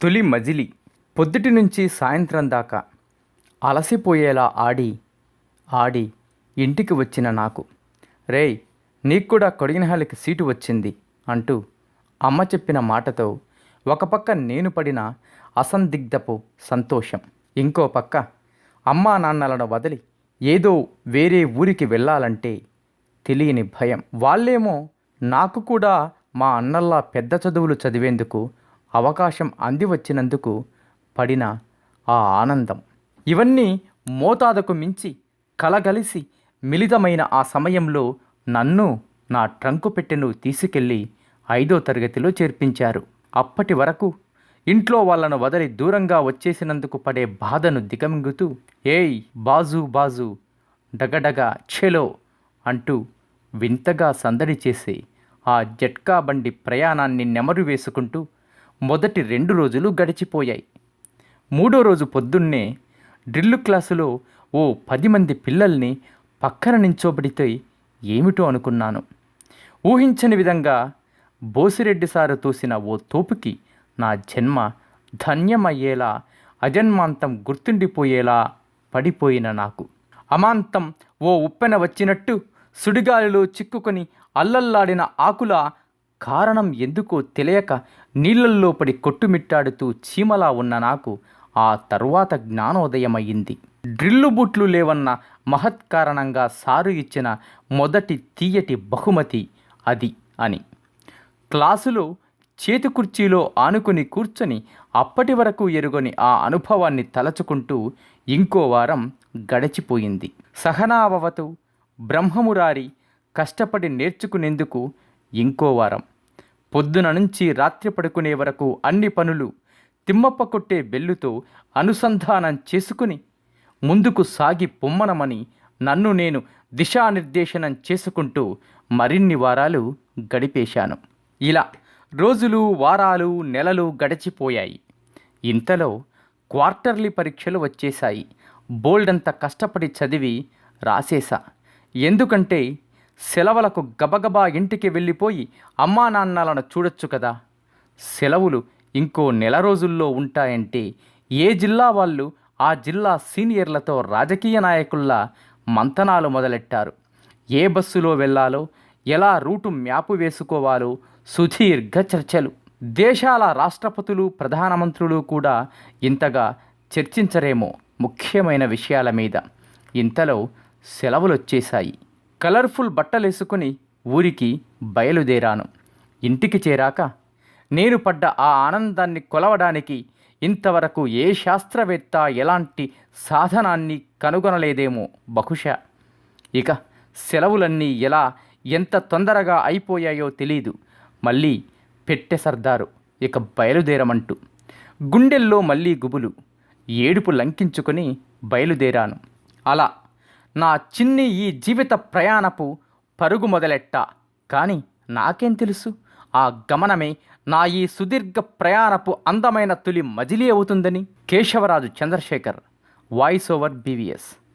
తొలి మజిలి పొద్దుటి నుంచి సాయంత్రం దాకా అలసిపోయేలా ఆడి ఆడి ఇంటికి వచ్చిన నాకు రేయ్ నీకు కూడా కొడిగినహాలకి సీటు వచ్చింది అంటూ అమ్మ చెప్పిన మాటతో ఒక పక్క నేను పడిన అసందిగ్ధపు సంతోషం ఇంకో పక్క అమ్మా నాన్నలను వదిలి ఏదో వేరే ఊరికి వెళ్ళాలంటే తెలియని భయం. వాళ్ళేమో నాకు కూడా మా అన్నల్లా పెద్ద చదువులు చదివేందుకు అవకాశం అంది వచ్చినందుకు పడిన ఆ ఆనందం. ఇవన్నీ మోతాదుకు మించి కలగలిసి మిళితమైన ఆ సమయంలో నన్ను నా ట్రంకు పెట్టెను తీసుకెళ్ళి ఐదో తరగతిలో చేర్పించారు. అప్పటి వరకు ఇంట్లో వాళ్ళను వదిలి దూరంగా వచ్చేసినందుకు పడే బాధను దిగమింగుతూ ఏయ్ బాజు బాజు డగడగ ఛెలో అంటూ వింతగా సందడి చేసి ఆ జట్కా బండి ప్రయాణాన్ని నెమరు వేసుకుంటూ మొదటి రెండు రోజులు గడిచిపోయాయి. మూడో రోజు పొద్దున్నే డ్రిల్లు క్లాసులో ఓ పది మంది పిల్లల్ని పక్కన నించోబడితే ఏమిటో అనుకున్నాను. ఊహించని విధంగా బోసిరెడ్డి సారు తోసిన ఓ తోపుకి నా జన్మ ధన్యమయ్యేలా అజన్మాంతం గుర్తుండిపోయేలా పడిపోయిన నాకు. అమాంతం ఓ ఉప్పెన వచ్చినట్టు సుడిగాలిలో చిక్కుకొని అల్లల్లాడిన ఆకుల కారణం ఎందుకో తెలియక నీళ్ళల్లోపడి కొట్టుమిట్టాడుతూ చీమలా ఉన్న నాకు ఆ తరువాత జ్ఞానోదయమయ్యింది. డ్రిల్లు బుట్లు లేవన్న మహత్ కారణంగా సారు ఇచ్చిన మొదటి తీయటి బహుమతి అది అని. క్లాసులో చేతి కుర్చీలో ఆనుకుని కూర్చొని అప్పటి వరకు ఎరుగని ఆ అనుభవాన్ని తలచుకుంటూ ఇంకో వారం గడిచిపోయింది. సహనావవతు బ్రహ్మమురారి కష్టపడి నేర్చుకునేందుకు ఇంకో వారం. పొద్దున నుంచి రాత్రి పడుకునే వరకు అన్ని పనులు తిమ్మప్ప కొట్టే బెల్లుతో అనుసంధానం చేసుకుని ముందుకు సాగి పొమ్మనమని నన్ను నేను దిశానిర్దేశనం చేసుకుంటూ మరిన్ని వారాలు గడిపేశాను. ఇలా రోజులు వారాలు నెలలు గడిచిపోయాయి. ఇంతలో క్వార్టర్లీ పరీక్షలు వచ్చేశాయి. బోల్డంత కష్టపడి చదివి రాసేశా. ఎందుకంటే సెలవులకు గబగబా ఇంటికి వెళ్ళిపోయి అమ్మా నాన్నలను చూడొచ్చు కదా. సెలవులు ఇంకో నెల రోజుల్లో ఉంటాయంటే ఏ జిల్లా వాళ్ళు ఆ జిల్లా సీనియర్లతో రాజకీయ నాయకుల్లా మంతనాలు మొదలెట్టారు. ఏ బస్సులో వెళ్ళాలో ఎలా రూటు మ్యాపు వేసుకోవాలో సుదీర్ఘ చర్చలు. దేశాల రాష్ట్రపతులు ప్రధానమంత్రులు కూడా ఇంతగా చర్చించరేమో ముఖ్యమైన విషయాల మీద. ఇంతలో సెలవులు వచ్చేశాయి కలర్ఫుల్ బట్టలేసుకుని ఊరికి బయలుదేరాను. ఇంటికి చేరాక నేను పడ్డ ఆ ఆనందాన్ని కొలవడానికి ఇంతవరకు ఏ శాస్త్రవేత్త ఎలాంటి సాధనాన్ని కనుగొనలేదేమో బహుశా. ఇక సెలవులన్నీ ఎలా ఎంత తొందరగా అయిపోయాయో తెలీదు. మళ్ళీ పెట్టె సర్దారు ఇక బయలుదేరమంటూ. గుండెల్లో మళ్ళీ గుబులు ఏడుపు లంకించుకొని బయలుదేరాను. అలా నా చిన్ని ఈ జీవిత ప్రయాణపు పరుగు మొదలెట్ట కానీ నాకేం తెలుసు? ఆ గమనమే నా ఈ సుదీర్ఘ ప్రయాణపు అందమైన తొలి మజిలీ అవుతుందని. Keshavaraju Chandrasekhar. Voice over BVS.